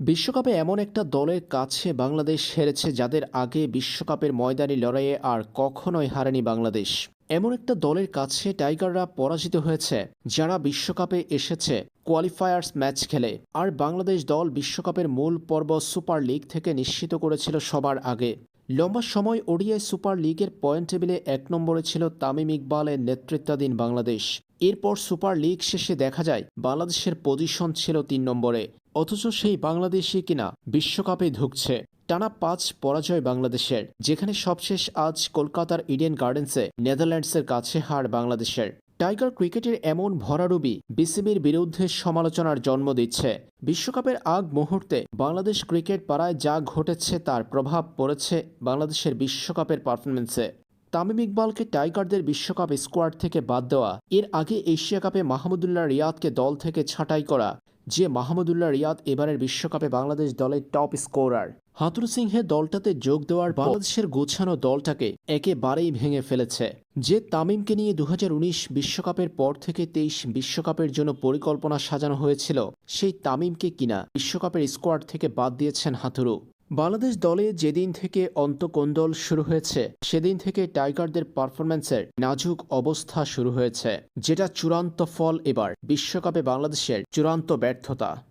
বিশ্বকাপে এমন একটা দলের কাছে বাংলাদেশ হেরেছে যাদের আগে বিশ্বকাপের ময়দানি লড়াইয়ে আর কখনোই হারেনি বাংলাদেশ। এমন একটা দলের কাছে টাইগাররা পরাজিত হয়েছে, যারা বিশ্বকাপে এসেছে, কোয়ালিফায়ার্স ম্যাচ খেলে। আর বাংলাদেশ দল বিশ্বকাপের মূল পর্ব সুপার লিগ থেকে নিশ্চিত করেছিল সবার আগে। লম্বা সময় ওডিআই সুপার লিগের পয়েন্ট টেবিলে এক নম্বরে ছিল তামিম ইকবালের নেতৃত্বাধীন বাংলাদেশ। এরপর সুপার লিগ শেষে দেখা যায়, বাংলাদেশের পজিশন ছিল তিন নম্বরে। অথচ সেই বাংলাদেশই কিনা বিশ্বকাপে ঢুকছে টানা পাঁচ পরাজয় বাংলাদেশের, যেখানে সবশেষ আজ কলকাতার ইডেন গার্ডেন্সে নেদারল্যান্ডসের কাছে হার বাংলাদেশের। টাইগার ক্রিকেটের এমন ভরাডুবি বিসিবির বিরুদ্ধে সমালোচনার জন্ম দিচ্ছে। বিশ্বকাপের আগ মুহূর্তে বাংলাদেশ ক্রিকেট পাড়ায় যা ঘটেছে তার প্রভাব পড়েছে বাংলাদেশের বিশ্বকাপের পারফরমেন্সে তামিম ইকবালকে টাইগারদের বিশ্বকাপ স্কোয়াড থেকে বাদ দেওয়া, এর আগে এশিয়া কাপে মাহমুদুল্লাহ রিয়াদকে দল থেকে ছাঁটাই করা যে মাহমুদুল্লাহ রিয়াদ এবারের বিশ্বকাপে বাংলাদেশ দলের টপ স্কোরার। হাতুর সিংহে দলটাতে যোগ দেওয়ার বাংলাদেশের গোছানো দলটাকে একেবারেই ভেঙে ফেলেছে। যে তামিমকে নিয়ে দু বিশ্বকাপের পর থেকে তেইশ বিশ্বকাপের জন্য পরিকল্পনা সাজানো হয়েছিল, সেই তামিমকে কিনা বিশ্বকাপের স্কোয়াড থেকে বাদ দিয়েছেন হাতুরু। বাংলাদেশ দলে যেদিন থেকে অন্তকোন্দল শুরু হয়েছে, সেদিন থেকে টাইগারদের পারফরম্যান্সের নাজুক অবস্থা শুরু হয়েছে, যেটা চূড়ান্ত ফল এবার, বিশ্বকাপে বাংলাদেশের চূড়ান্ত ব্যর্থতা।